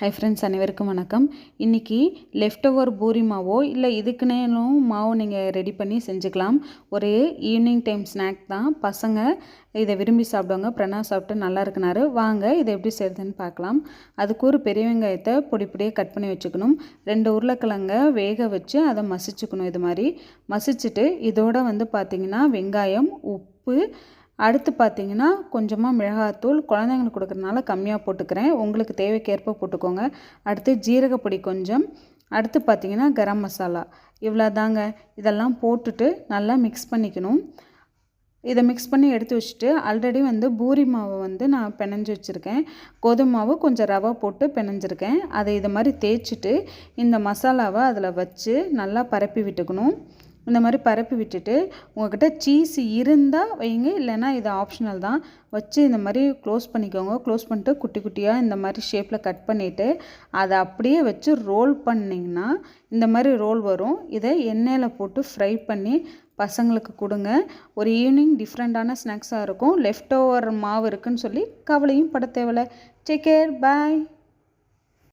Hi friends அனைவருக்கும் வணக்கம். இன்றைக்கி லெஃப்ட் ஓவர் பூரி மாவோ இல்லை இதுக்குனேனும் மாவு நீங்கள் ரெடி பண்ணி செஞ்சுக்கலாம். ஒரு ஈவினிங் டைம் ஸ்நாக் தான். பசங்க இதை விரும்பி சாப்பிடுவாங்க. பிரணா சாப்பிட்டு நல்லா இருக்குனாரு. வாங்க இதை எப்படி செய்கிறதுன்னு பார்க்கலாம். அதுக்கு ஒரு பெரிய வெங்காயத்தை பொடி பொடியாக கட் பண்ணி வச்சுக்கணும். ரெண்டு உருளைக்கிழங்க வேக வச்சு அதை மசிச்சுக்கணும். இது மாதிரி மசிச்சுட்டு இதோட வந்து பார்த்திங்கன்னா வெங்காயம் உப்பு அடுத்து பார்த்தீங்கன்னா கொஞ்சமாக மிளகாத்தூள் குழந்தைங்களுக்கு கொடுக்குறதுனால கம்மியாக போட்டுக்கிறேன். உங்களுக்கு தேவைக்கேற்ப போட்டுக்கோங்க. அடுத்து ஜீரகப்பொடி கொஞ்சம். அடுத்து பார்த்தீங்கன்னா கரம் மசாலா. இவ்வளோ தாங்க இதெல்லாம் போட்டுட்டு நல்லா மிக்ஸ் பண்ணிக்கணும். இதை மிக்ஸ் பண்ணி எடுத்து வச்சுட்டு ஆல்ரெடி வந்து பூரி மாவை வந்து நான் பிணைஞ்சு வச்சுருக்கேன். கோதுமை மாவு கொஞ்சம் ரவை போட்டு பிணைஞ்சிருக்கேன். அதை இதை மாதிரி தேய்ச்சிட்டு இந்த மசாலாவை அதில் வச்சு நல்லா பரப்பி விட்டுக்கணும். இந்த மாதிரி பரப்பி விட்டுட்டு உங்கள்கிட்ட சீஸ் இருந்தால் வைங்க இல்லைன்னா இது ஆப்ஷனல் தான். வச்சு இந்த மாதிரி க்ளோஸ் பண்ணிக்கோங்க. க்ளோஸ் பண்ணிட்டு குட்டி குட்டியாக இந்த மாதிரி ஷேப்பில் கட் பண்ணிவிட்டு அதை அப்படியே வச்சு ரோல் பண்ணிங்கன்னா இந்த மாதிரி ரோல் வரும். இதை எண்ணெயில் போட்டு ஃப்ரை பண்ணி பசங்களுக்கு கொடுங்க. ஒரு ஈவினிங் டிஃப்ரெண்ட்டான ஸ்நாக்ஸாக இருக்கும். லெஃப்ட் ஓவர் மாவு இருக்குன்னு சொல்லி கவலையும் பட தேவையில்ல. Take care bye